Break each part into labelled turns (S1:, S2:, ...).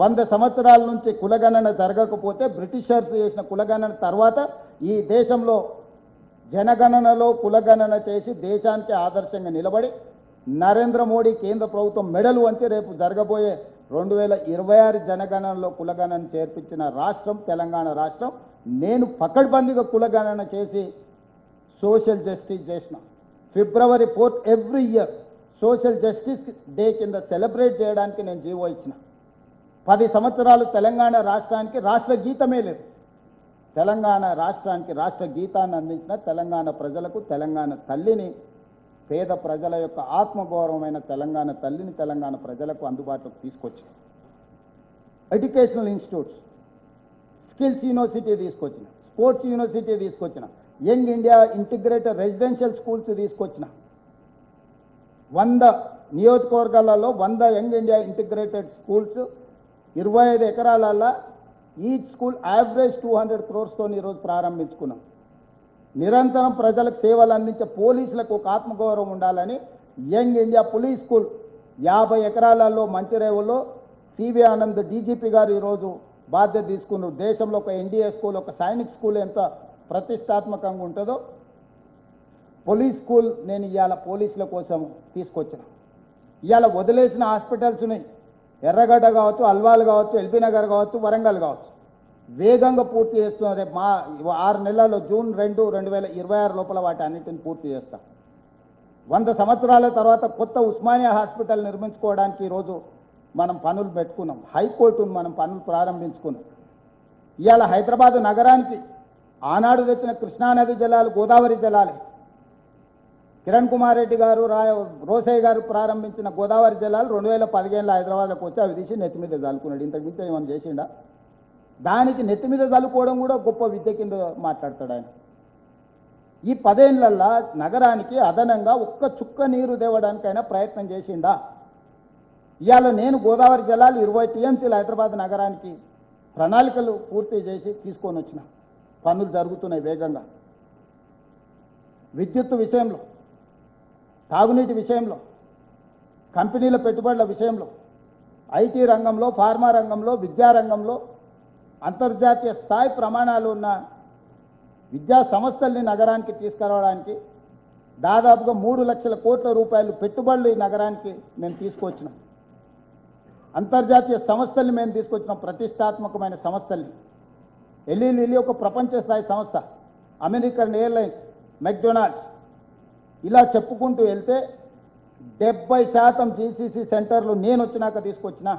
S1: వంద సంవత్సరాల నుంచి కులగణన జరగకపోతే బ్రిటిషర్స్ చేసిన కులగణన తర్వాత ఈ దేశంలో జనగణనలో కులగణన చేసి దేశానికి ఆదర్శంగా నిలబడి నరేంద్ర మోడీ కేంద్ర ప్రభుత్వం మెడలు వంచి రేపు జరగబోయే రెండు వేల ఇరవై ఆరు జనగణనలో కులగణన చేర్పించిన రాష్ట్రం తెలంగాణ రాష్ట్రం నేను పకడ్బందీగా కులగణన చేసి సోషల్ జస్టిస్ చేసిన. February fourth every year social justice day కింద సెలబ్రేట్ చేయడానికి నేను జీవో ఇచ్చిన. పది సంవత్సరాలు తెలంగాణ రాష్ట్రానికి రాష్ట్ర గీతమే లేదు. తెలంగాణ రాష్ట్రానికి రాష్ట్ర గీతాన్ని అందించిన తెలంగాణ ప్రజలకు తెలంగాణ తల్లిని పేద ప్రజల యొక్క ఆత్మగౌరవమైన తెలంగాణ తల్లిని తెలంగాణ ప్రజలకు అందుబాటులోకి తీసుకొచ్చిన. ఎడ్యుకేషనల్ ఇన్స్టిట్యూట్స్ స్కిల్స్ యూనివర్సిటీ తీసుకొచ్చిన స్పోర్ట్స్ యూనివర్సిటీ తీసుకొచ్చిన young India integrated residential schools తీసుకొచ్చిన. వంద నియోజకవర్గాలలో వంద యంగ్ ఇండియా ఇంటిగ్రేటెడ్ స్కూల్స్ ఇరవై ఐదు ఎకరాలల్లో each school average two hundred క్రోర్స్తో ఈరోజు ప్రారంభించుకున్నాం. నిరంతరం ప్రజలకు సేవలు అందించే పోలీసులకు ఒక ఆత్మగౌరవం ఉండాలని యంగ్ ఇండియా పోలీస్ స్కూల్ యాభై ఎకరాలలో మంచిరేవులో సివి ఆనంద్ డీజీపీ గారు ఈరోజు బాధ్యత తీసుకున్నారు. దేశంలో ఒక ఎన్డీఏ స్కూల్ ఒక సైనిక్ స్కూల్ ఎంత ప్రతిష్టాత్మకంగా ఉంటుందో పోలీస్ స్కూల్ నేను ఇవాళ పోలీసుల కోసం తీసుకొచ్చిన. ఇవాళ వదిలేసిన హాస్పిటల్స్ ఉన్నాయి. ఎర్రగడ్డ కావచ్చు అల్వాల్ కావచ్చు ఎల్బీ నగర్ కావచ్చు వరంగల్ కావచ్చు. వేగంగా పూర్తి చేస్తున్నారు రేపు మా ఆరు నెలల్లో జూన్ రెండు రెండు వేల ఇరవై ఆరు లోపల వాటి అన్నిటిని పూర్తి చేస్తాం. వంద సంవత్సరాల తర్వాత కొత్త ఉస్మానియా హాస్పిటల్ నిర్మించుకోవడానికి ఈరోజు మనం పనులు పెట్టుకున్నాం. హైకోర్టును మనం పనులు ప్రారంభించుకున్నాం. ఇవాళ హైదరాబాద్ నగరానికి ఆనాడు తెచ్చిన కృష్ణానది జలాలు గోదావరి జలాలే. కిరణ్ కుమార్ రెడ్డి గారు రాయ రోసయ్య గారు ప్రారంభించిన గోదావరి జిల్లాలు రెండు వేల పదిహేనులో హైదరాబాద్లోకి వచ్చి అవి తీసి నెత్తి మీద చల్లుకున్నాడు ఇంతకు మించి ఏమైనా చేసిండా? దానికి నెత్తి మీద చల్లుకోవడం కూడా గొప్ప విద్య కింద మాట్లాడతాడు ఆయన. ఈ పదేళ్ళల్లా నగరానికి అదనంగా ఒక్క చుక్క నీరు తేవడానికైనా ప్రయత్నం చేసిండా? ఇవాళ నేను గోదావరి జలాలు ఇరవై టీఎంసీలు హైదరాబాద్ నగరానికి ప్రణాళికలు పూర్తి చేసి తీసుకొని వచ్చిన. పనులు జరుగుతున్నాయి వేగంగా. విద్యుత్ విషయంలో తాగునీటి విషయంలో కంపెనీల పెట్టుబడుల విషయంలో ఐటీ రంగంలో ఫార్మా రంగంలో విద్యారంగంలో అంతర్జాతీయ స్థాయి ప్రమాణాలు ఉన్న విద్యా సంస్థల్ని నగరానికి తీసుకురావడానికి దాదాపుగా మూడు లక్షల కోట్ల రూపాయలు పెట్టుబడులు ఈ నగరానికి మేము తీసుకొచ్చినాం. అంతర్జాతీయ సంస్థల్ని మేము తీసుకొచ్చినాం ప్రతిష్టాత్మకమైన సంస్థల్ని. ఎల్లి లిల్లీ ఒక ప్రపంచ స్థాయి సంస్థ అమెరికన్ ఎయిర్లైన్స్ మెక్డొనాల్డ్స్. ఇలా చెప్పుకుంటూ వెళ్తే డెబ్బై శాతం జీసీసీ సెంటర్లు నేను వచ్చినాక తీసుకొచ్చిన.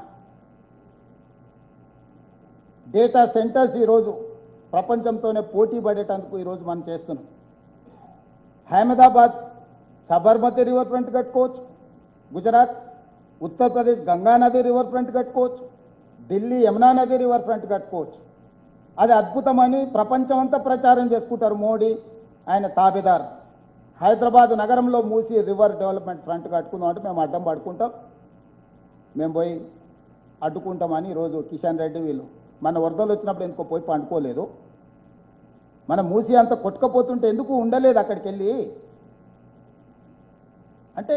S1: డేటా సెంటర్స్ ఈరోజు ప్రపంచంతోనే పోటీ పడేటందుకు ఈరోజు మనం చేస్తున్నాం. అహ్మదాబాద్ సబర్మతి రివర్ ఫ్రంట్ కట్టుకోవచ్చు. గుజరాత్ ఉత్తరప్రదేశ్ గంగానది రివర్ ఫ్రంట్ కట్టుకోవచ్చు. ఢిల్లీ యమునా నది రివర్ ఫ్రంట్ కట్టుకోవచ్చు. అది అద్భుతమని ప్రపంచమంతా ప్రచారం చేసుకుంటారు మోడీ ఆయన తాబేదారు. హైదరాబాద్ నగరంలో మూసి రివర్ డెవలప్మెంట్ ఫ్రంట్ కట్టుకుందాం అంటే మేము అడ్డం పడుకుంటాం. మేము పోయి అడ్డుకుంటామని ఈరోజు కిషన్ రెడ్డి వీళ్ళు మన వరదలు వచ్చినప్పుడు ఎందుకో పోయి పండుకోలేదు. మన మూసి అంత కొట్టుకపోతుంటే ఎందుకు ఉండలేదు అక్కడికి వెళ్ళి అంటే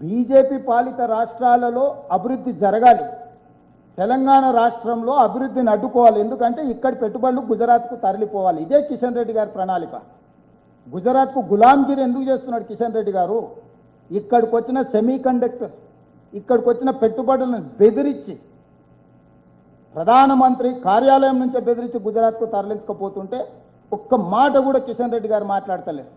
S1: బీజేపీ పాలిత రాష్ట్రాలలో అభివృద్ధి జరగాలి. తెలంగాణ రాష్ట్రంలో అభివృద్ధిని అడ్డుకోవాలి. ఎందుకంటే ఇక్కడి పెట్టుబడులు గుజరాత్కు తరలిపోవాలి. ఇదే కిషన్ రెడ్డి గారి ప్రణాళిక. గుజరాత్కు గులాంగిరి ఎందుకు చేస్తున్నాడు కిషన్ రెడ్డి గారు? ఇక్కడికి వచ్చిన సెమీ కండక్టర్ ఇక్కడికి వచ్చిన పెట్టుబడులను బెదిరించి ప్రధానమంత్రి కార్యాలయం నుంచే బెదిరించి గుజరాత్కు తరలించకపోతుంటే ఒక్క మాట కూడా కిషన్ రెడ్డి గారు మాట్లాడతలేదు.